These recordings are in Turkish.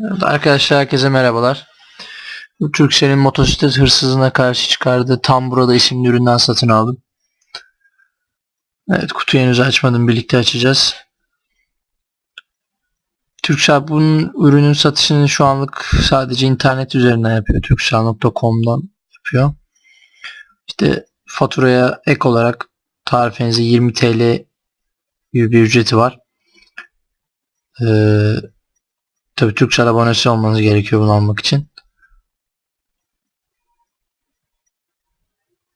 Evet, arkadaşlar herkese merhabalar. Bu Turkcell'in motosiklet hırsızına karşı çıkardığı tam burada isimli üründen satın aldım. Evet kutuyu henüz açmadım birlikte açacağız. Turkcell bunun ürünün satışını şu anlık sadece internet üzerinden yapıyor. Turkcell.com'dan yapıyor. İşte faturaya ek olarak tarifenize 20 TL gibi bir ücreti var. Ee, Tabii Türkcell abonesi olmanız gerekiyor bunu almak için.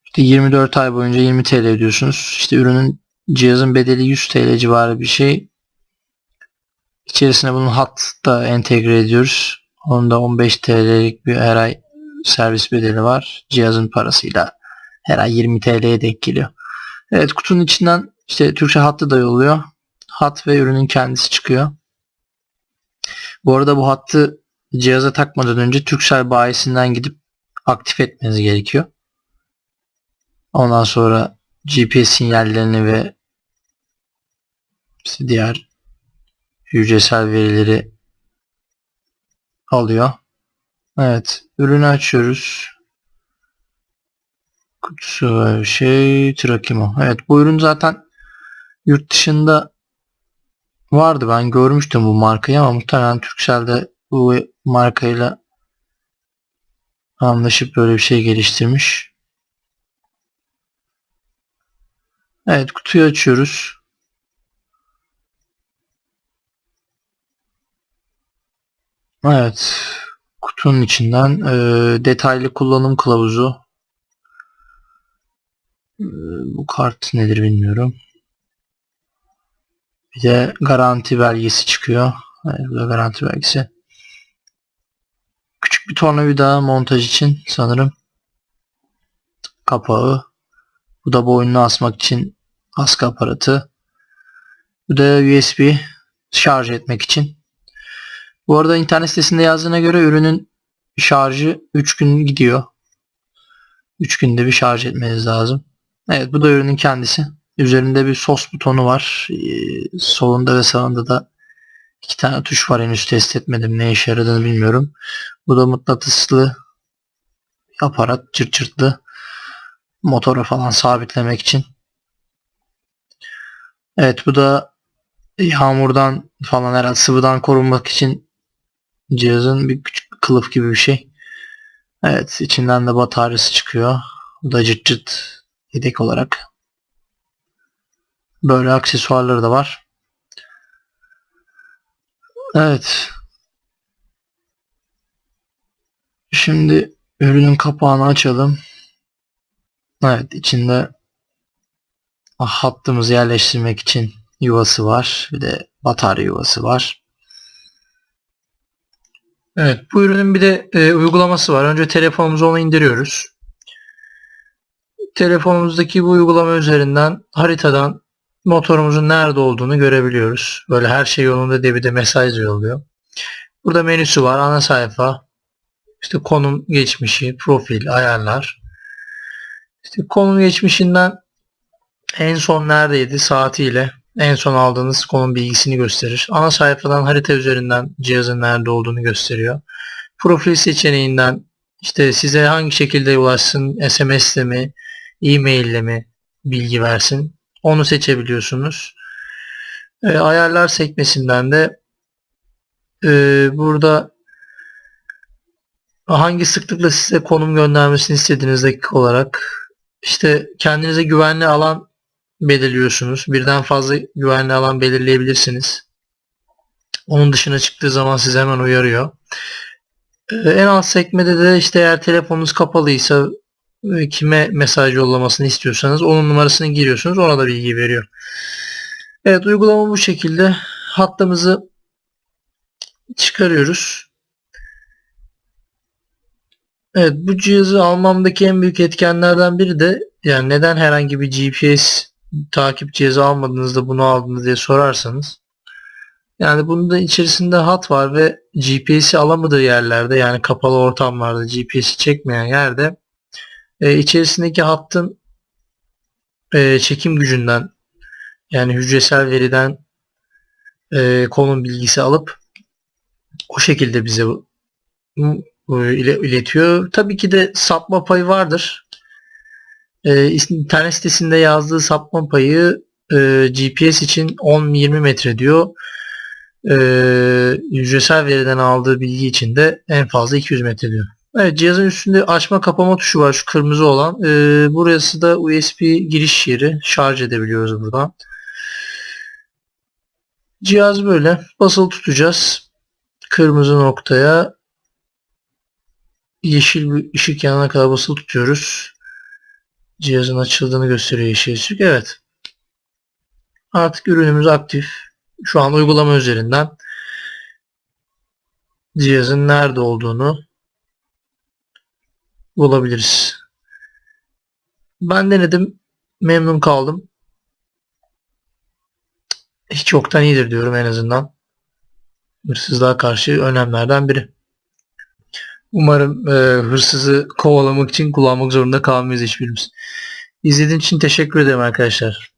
İşte 24 ay boyunca 20 TL ödüyorsunuz. İşte ürünün cihazın bedeli 100 TL civarı bir şey. İçerisine bunun hat da entegre ediyoruz. Onda 15 TL'lik bir her ay servis bedeli var. Cihazın parasıyla her ay 20 TL'ye denk geliyor. Evet kutunun içinden işte Türkçe hattı da yolluyor. Hat ve ürünün kendisi çıkıyor. Bu arada bu hattı cihaza takmadan önce Turkcell bayisinden gidip aktif etmeniz gerekiyor. Ondan sonra GPS sinyallerini ve diğer hücresel verileri alıyor. Evet. Ürünü açıyoruz. Kutusu şey. Trakimo. Evet. Bu ürün zaten yurt dışında vardı. Ben görmüştüm bu markayı ama muhtemelen Turkcell'de bu markayla anlaşıp böyle bir şey geliştirmiş. Evet kutuyu açıyoruz. Evet kutunun içinden e, detaylı kullanım kılavuzu e, bu kart nedir bilmiyorum. Bir de garanti belgesi çıkıyor. Evet, bu da garanti belgesi. Küçük bir tornavida montaj için sanırım. Kapağı. Bu da boynuna asmak için askı aparatı. Bu da USB şarj etmek için. Bu arada internet sitesinde yazdığına göre ürünün şarjı 3 gün gidiyor. 3 günde bir şarj etmeniz lazım. Evet bu da ürünün kendisi. Üzerinde bir sos butonu var. Ee, solunda ve sağında da iki tane tuş var. Henüz test etmedim. Ne işe yaradığını bilmiyorum. Bu da mıknatıslı aparat. Çırt çırtlı. Motora falan sabitlemek için. Evet bu da yağmurdan falan herhalde sıvıdan korunmak için cihazın bir küçük kılıf gibi bir şey. Evet içinden de bataryası çıkıyor. Bu da cırt cırt yedek olarak Böyle aksesuarları da var. Evet. Şimdi ürünün kapağını açalım. Evet içinde hattımızı yerleştirmek için yuvası var. Bir de batarya yuvası var. Evet bu ürünün bir de e, uygulaması var. Önce telefonumuza onu indiriyoruz. Telefonumuzdaki bu uygulama üzerinden haritadan motorumuzun nerede olduğunu görebiliyoruz. Böyle her şey yolunda diye bir de mesaj yolluyor. Burada menüsü var. Ana sayfa. İşte konum geçmişi, profil, ayarlar. İşte konum geçmişinden en son neredeydi saatiyle en son aldığınız konum bilgisini gösterir. Ana sayfadan harita üzerinden cihazın nerede olduğunu gösteriyor. Profil seçeneğinden işte size hangi şekilde ulaşsın, SMS ile mi, e-mail ile mi bilgi versin. Onu seçebiliyorsunuz. E, ayarlar sekmesinden de e, burada hangi sıklıkla size konum göndermesini istediğiniz dakika olarak işte kendinize güvenli alan belirliyorsunuz. Birden fazla güvenli alan belirleyebilirsiniz. Onun dışına çıktığı zaman size hemen uyarıyor. Ee, en alt sekmede de işte eğer telefonunuz kapalıysa kime mesaj yollamasını istiyorsanız onun numarasını giriyorsunuz. Ona da bilgi veriyor. Evet uygulama bu şekilde. Hattımızı çıkarıyoruz. Evet bu cihazı almamdaki en büyük etkenlerden biri de yani neden herhangi bir GPS takip cihazı almadınız da bunu aldınız diye sorarsanız yani bunun da içerisinde hat var ve GPS'i alamadığı yerlerde yani kapalı ortamlarda GPS'i çekmeyen yerde e, içerisindeki hattın e, çekim gücünden yani hücresel veriden e, konum bilgisi alıp O şekilde bize ile- iletiyor. Tabii ki de sapma payı vardır. Ee, internet sitesinde yazdığı sapma payı e, GPS için 10-20 metre diyor. Ee, hücresel veriden aldığı bilgi için de en fazla 200 metre diyor. Evet cihazın üstünde açma kapama tuşu var şu kırmızı olan. Ee, burası da USB giriş yeri. Şarj edebiliyoruz buradan. Cihaz böyle. Basılı tutacağız. Kırmızı noktaya yeşil bir ışık yanana kadar basılı tutuyoruz. Cihazın açıldığını gösteriyor yeşil ışık. Evet. Artık ürünümüz aktif. Şu an uygulama üzerinden cihazın nerede olduğunu bulabiliriz. Ben denedim. Memnun kaldım. Hiç yoktan iyidir diyorum en azından. Hırsızlığa karşı önlemlerden biri. Umarım e, hırsızı kovalamak için kullanmak zorunda kalmayız hiçbirimiz. İzlediğiniz için teşekkür ederim arkadaşlar.